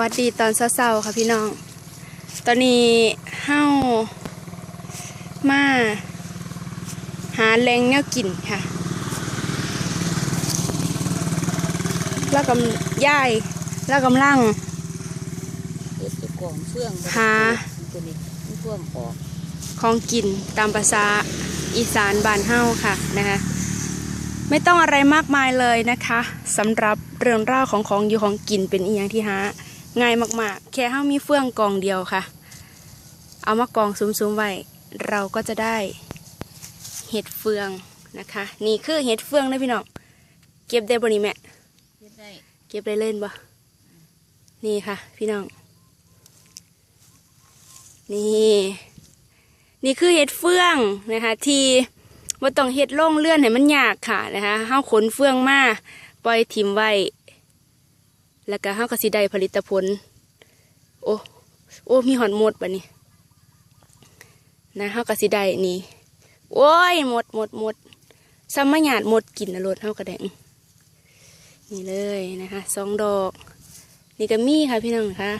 วัสดีตอนเช้าๆค่ะพี่น้อง ตอนนี้เฮ้ามา หาแรงแนวกินค่ะ แล้วกำย่ายแล้วกำลังหาข้องกของกินตามภาษาอีสานบ้านเฮ้าค่ะนะคะไม่ต้องอะไรมากมายเลยนะคะสำหรับเรื่องราวของของอยู่ของกินเป็นอีหยังที่หา ง่ายมากๆ แค่เฮ้ามีเฟื่องกองเดียวค่ะ เอามากองซุ้มๆไว้ เราก็จะได้เห็ดเฟืองนะคะ นี่คือเห็ดเฟืองนะพี่น้องเก็บได้บนี่แม่เฮ็ดได้เก็บได้เล่นบ่นี่ค่ะ พี่น้อง นี่ นี่คือเห็ดเฟืองนะคะที่ว่าต้องเห็ดล่งเลื่อนให้มันยากค่ะนะคะเฮาขนเฟืองมาปล่อยทิมไว้ แล้วก็เฮาก็สิได้ผลิตผล โอ้โอ้มีหอนหมดบัดนี้นะเฮาก็สิได้นี่ โอ้ยหมดหมดหมดซ้ำมหยาดหมดกินนะรถเฮาก็ได้นี่เลยนะคะสองดอก นี่ก็มีค่ะพี่น้องค่ะ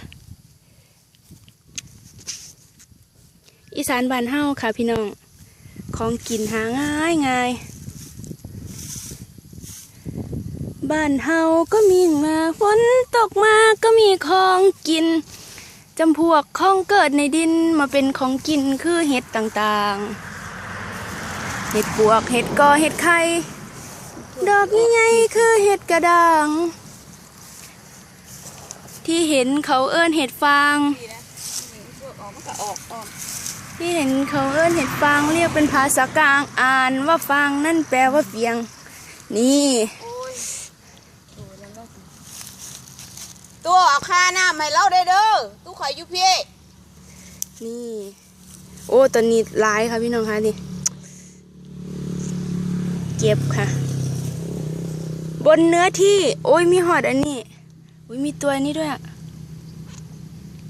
อีสานบ้านเฮาค่ะพี่น้อง ของกินหาง่ายง่าย บ้านเฮาก็มีมาฝนตกมาก็มีของกินจำพวกของเกิดในดินมาเป็นของกินคือเห็ดต่างๆ เห็ดปวกเห็ดกอเห็ดไข่ดอกใหญ่ๆคือเห็ดกระด่าง ที่เห็นเขาเอิ้นเห็ดฟาง ที่เห็นเขาเอิ้นเห็ดฟางเรียกเป็นภาษากลางอ่านว่าฟางนั่นแปลว่าเฟียง นี่ โอ้ยโอ้ยแล้วก็ ตัวเอาค่าน้ำให้เราได้เด้อตู้ข่อยอยู่พี่นี่ โอ้ตอนนี้หลายค่ะพี่น้องคะนี่ เก็บค่ะ บนเนื้อที่ โอ้ยมีหอดอันนี้อุ้ยมีตัวนี้ด้วยอะ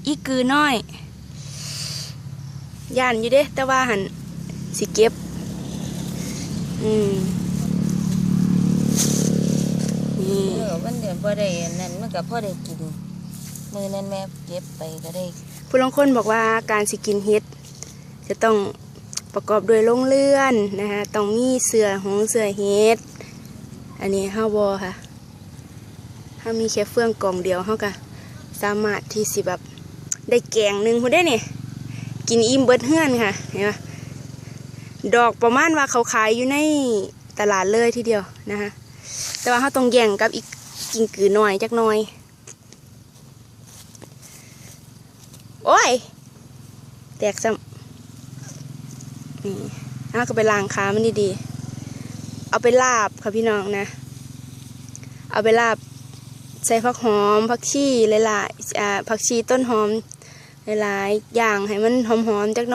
อีกือน้อยย่านอยู่เด้ แต่ว่าหันสิเก็บ อืม นี่ เออมันเดี๋ยวบ่ได้อันนั่นมันก็พอได้กิน มือนั้นแม่เก็บไปก็ได้ผู้ลางคนบอกว่าการสิกินเฮ็ด จะต้องประกอบด้วยโรงเรือนนะคะต้องมีเสือหงเสือเฮ็ด อันนี้ห้าบอค่ะ ถ้ามีแค่เฟื่องกล่องเดียวเขาก็สามารถที่สิแบบได้แกงหนึ่งคุณได้เนี่ยกินอิ่มเบิดเฮือนค่ะเห็นไหมดอกประมาณว่าเขาขายอยู่ในตลาดเลยทีเดียวนะคะแต่ว่าเขาต้องแย่งกับอีก กิ่งกือหน่อยจักหน่อย โอ้ย แตกซ้ำนี่เอาก็ไปล้างขามันดีๆ เอาไปลาบค่ะพี่น้องนะ เอาไปลาบใส่ผักหอมผักชีหลายๆผักชีต้นหอมหลายๆอย่างให้มันหอมๆจักหน่อย